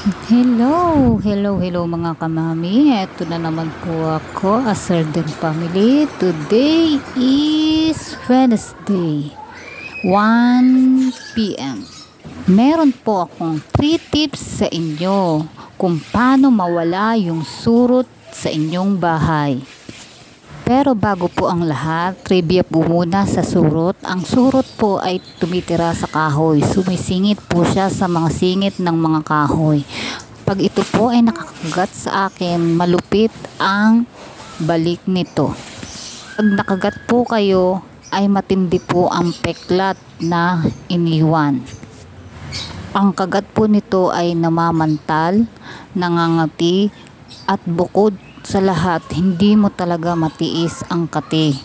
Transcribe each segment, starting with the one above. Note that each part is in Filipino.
Hello, hello, hello mga kamami. Ito na naman po ako, a certain family. Today is Wednesday, 1 p.m. Meron po akong 3 tips sa inyo kung paano mawala yung surot sa inyong bahay. Pero bago po ang lahat, trivia po muna sa surot. Ang surot po ay tumitira sa kahoy. Sumisingit po siya sa mga singit ng mga kahoy. Pag ito po ay nakakagat sa akin, malupit ang balik nito. Pag nakagat po kayo, ay matindi po ang peklat na iniwan. Ang kagat po nito ay namamantal, nangangati, at bukod sa lahat, hindi mo talaga matiis ang kati.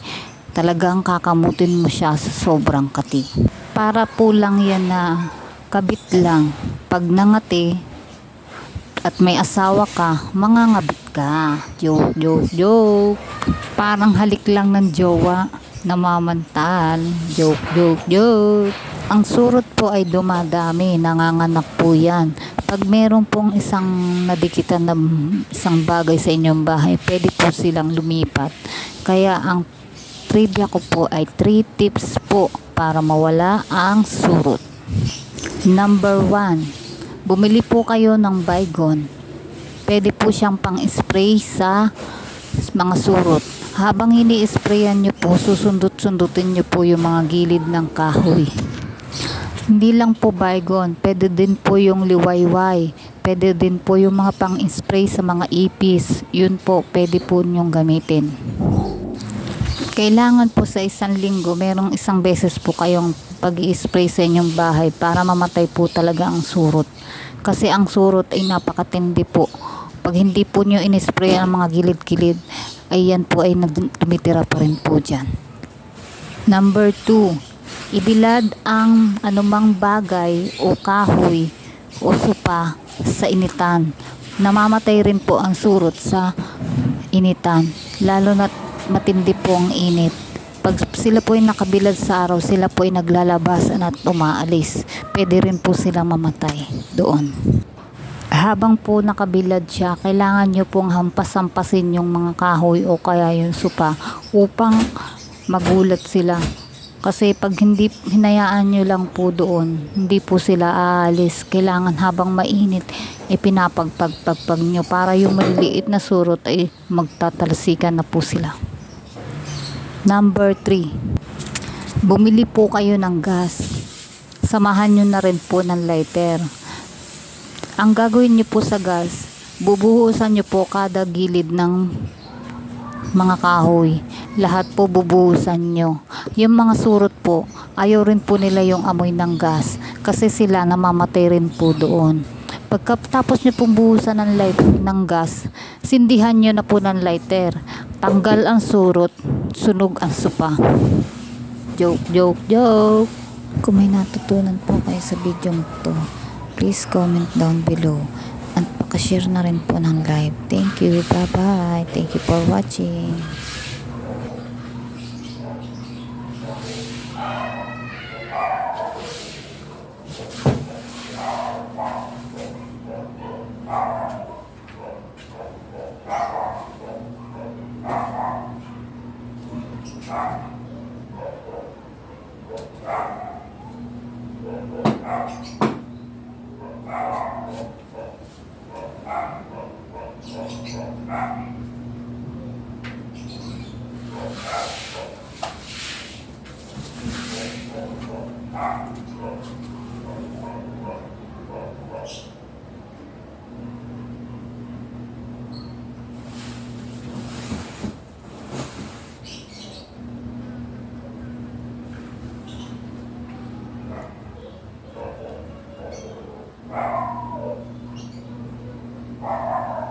Talagang kakamutin mo siya sa sobrang kati. Para po lang yan na kabit lang. Pag nangati at may asawa ka, mangangabit ka. Joke, joke, joke. Parang halik lang ng jowa namamantal. Joke, joke, joke. Ang surot po ay dumadami, nanganganak po yan. Pag meron pong isang nadikitan na isang bagay sa inyong bahay, pwede po silang lumipat. Kaya ang trivia ko po ay 3 tips po para mawala ang surot. Number 1, bumili po kayo ng Baygon. Pwede po siyang pang-spray sa mga surot. Habang ini-sprayan nyo po, susundot-sundutin nyo po yung mga gilid ng kahoy. Hindi lang po baygon, pwede din po yung liwayway, pwede din po yung mga pang-spray sa mga ipis. Yun po, pwede po nyong gamitin. Kailangan po sa isang linggo, merong isang beses po kayong pag spray sa inyong bahay para mamatay po talaga ang surot. Kasi ang surot ay napakatindi po. Pag hindi po nyo in-spray ang mga gilid-gilid, ay yan po ay tumitira pa rin po dyan. Number 2, ibilad ang anumang bagay o kahoy o supa sa initan. Namamatay rin po ang surot sa initan, lalo na matindi po ang init. Pag sila po ay nakabilad sa araw, sila po ay naglalabasan at umaalis. Pwede rin po silang mamatay doon. Habang po nakabilad siya, kailangan nyo pong hampas-hampasin yung mga kahoy o kaya yung supa upang magulat sila. Kasi pag hindi hinayaan nyo lang po doon, hindi po sila aalis. Kailangan habang mainit, ipinapagpagpagpag nyo para yung maliliit na surot ay magtatalsikan na po sila. Number 3. Bumili po kayo ng gas. Samahan nyo na rin po ng lighter. Ang gagawin nyo po sa gas, bubuhusan nyo po kada gilid ng mga kahoy. Lahat po bubuhusan nyo. Yung mga surot po, ayaw rin po nila yung amoy ng gas kasi sila namamatay rin po doon. Pagkatapos nyo pong buhusan ng light ng gas, sindihan nyo na po ng lighter. Tanggal ang surot, sunog ang supa. Joke, joke, joke. Kung may natutunan po kayo sa video to, please comment down below at pakashare na rin po ng live. Thank you, bye bye. Thank you for watching. Ah. Yeah.